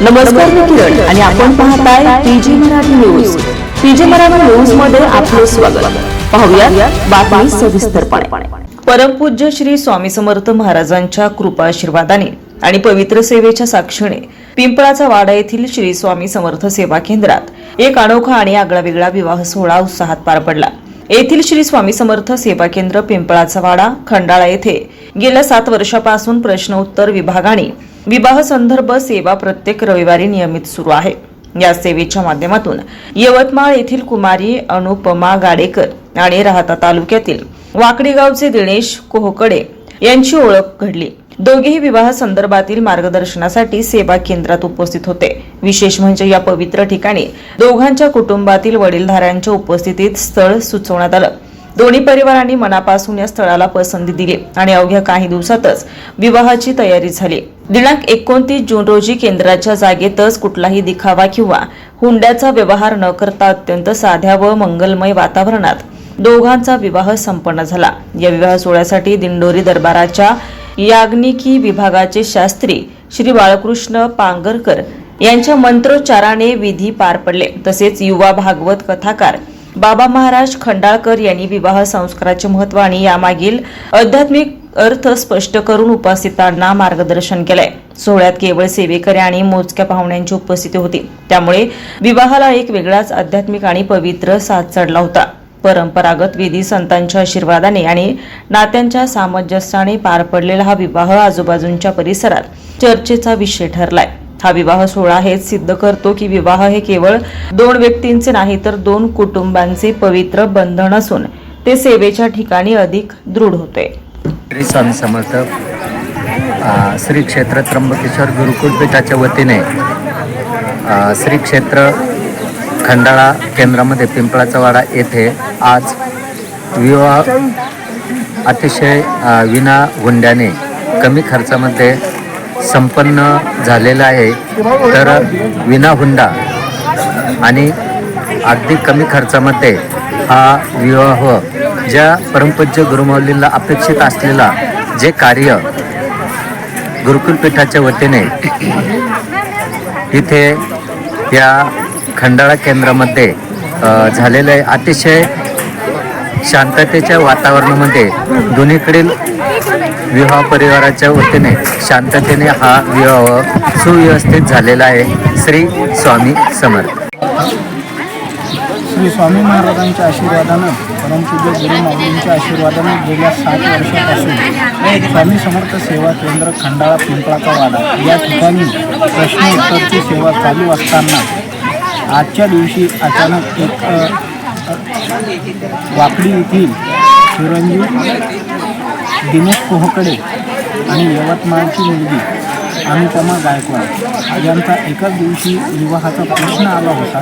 नमस्कार मी किरण आणि आपण पाहताय PG Marathi news. PG Marathi न्यूजमध्ये आपलं स्वागत. पाहूया बातमी सविस्तरपणे. परमपूज्य श्री स्वामी समर्थ महाराजांच्या कृपा आशीर्वादाने आणि पवित्र सेवेच्या साक्षीने पिंपळाचा वाडा येथील श्री स्वामी समर्थ सेवा केंद्रात एक अनोखा आणि आगळा वेगळा विवाह सोहळा उत्साहात पार पडला. येथील श्री स्वामी समर्थ सेवा केंद्र पिंपळाचा वाडा खंडाळा येथे गेल्या सात वर्षापासून प्रश्न उत्तर विभागाने विवाह संदर्भ सेवा प्रत्येक रविवारी नियमित सुरू आहे. या सेवेच्या माध्यमातून यवतमाळ येथील कुमारी अनुपमा गाडेकर आणि राहता तालुक्यातील वाकडेगावचे दिनेश कोहकडे यांची ओळख घडली. दोघेही विवाह संदर्भातील मार्गदर्शनासाठी सेवा केंद्रात उपस्थित होते. विशेष म्हणजे या पवित्र ठिकाणी दोघांच्या कुटुंबातील वडीलधाऱ्यांच्या उपस्थितीत स्थळ सुचवण्यात आलं. दोन्ही परिवारांनी मनापासून या स्थळाला पसंती दिली आणि अवघ्या काही दिवसातच विवाहाची तयारी झाली. दिनांक एकोणतीस जून रोजी केंद्राच्या जागेतच कुठलाही दिखावा किंवा हुंड्याचा व्यवहार न करता अत्यंत साध्या व मंगलमय वातावरणात दोघांचा विवाह संपन्न झाला. या विवाह सोहळ्यासाठी दिंडोरी दरबाराच्या याज्ञिकी विभागाचे शास्त्री श्री बाळकृष्ण पांगरकर यांच्या मंत्रोच्चाराने विधी पार पडले. तसेच युवा भागवत कथाकार बाबा महाराज खंडाळकर यांनी विवाह संस्काराचे महत्त्व आणि यामागील आध्यात्मिक अर्थ स्पष्ट करून उपस्थितांना मार्गदर्शन केलंय. सोहळ्यात केवळ सेवेकरी आणि मोजक्या पाहुण्यांची उपस्थिती होती. त्यामुळे विवाहाला एक वेगळाच आध्यात्मिक आणि पवित्र साथ चढला होता. परंपरागत विधी संतांच्या आशीर्वादाने आणि नात्यांच्या सामंजस्याने पार पडलेला हा विवाह आजूबाजूंच्या परिसरात चर्चेचा विषय ठरलाय. हा विवाह सोहळा हेच सिद्ध करतो की विवाह हे केवळ दोन व्यक्तींचे नाही तर दोन कुटुंबांचे पवित्र बंधन असून ते सेवेच्या ठिकाणी अधिक दृढ होते. श्री स्वामी समर्थ श्री क्षेत्र त्र्यंबकेश्वर गुरुकुलपीठाच्या वतीने श्री क्षेत्र खंडाळा केंद्रामध्ये पिंपळाचा वाडा येथे आज विवाह अतिशय विना हुंड्याने कमी खर्चामध्ये संपन्न झालेला आहे. तर विना हुंडा आणि अगदी कमी खर्चामध्ये हा विवाह ज्या परमपूज्य गुरुमौलींना अपेक्षित असलेला जे कार्य गुरुकुलपीठाच्या वतीने इथे या खंडाळा केंद्रामध्ये झालेलं आहे. अतिशय शांततेच्या वातावरणामध्ये दोन्हीकडील विवाह परिवाराच्या वतीने शांततेने हा विवाह सुव्यवस्थित झालेला आहे. श्री स्वामी समर्थ. श्री स्वामी महाराजांच्या आशीर्वादानं परमपूज्य गुरु माऊलींच्या आशीर्वादानं गेल्या सात वर्षापासून स्वामी समर्थ सेवा केंद्र खंडाळा पिंपळाचा वाडा या ठिकाणी प्रश्न उत्तरची सेवा चालू असताना आजच्या दिवशी अचानक एक वाकडी येथील चिरंजीव दिनेश कोहकडे आणि यवतमाळची मुलगी अनुपमा गायकवाड यांचा एकाच दिवशी विवाहाचा प्रश्न आला होता.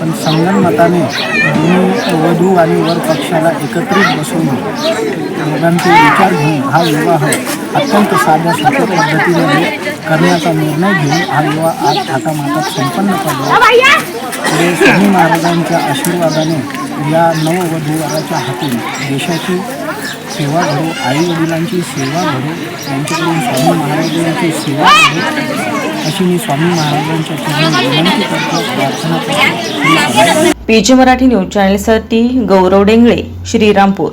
पण संगनमताने दोन्ही वधू आणि वर पक्षाला एकत्रित बसवून दोघांचे विचार घेऊन हा विवाह अत्यंत साध्या सोप्या पद्धतीमध्ये करण्याचा निर्णय घेऊन हा विवाह आज थाटामाटात संपन्न पुढे स्वामी महाराजांच्या आशीर्वादाने या नववधूवराच्या हातून देशाची सेवा घडो आई वडिलांची सेवा घडो त्यांच्याकडून स्वामी महाराजांची सेवा घडो. अशी मी स्वामी महाराजांच्या चरणी विनंती करतो प्रार्थना करतो. पीजी मराठी न्यूज चॅनलसाठी गौरव डेंगळे श्रीरामपूर.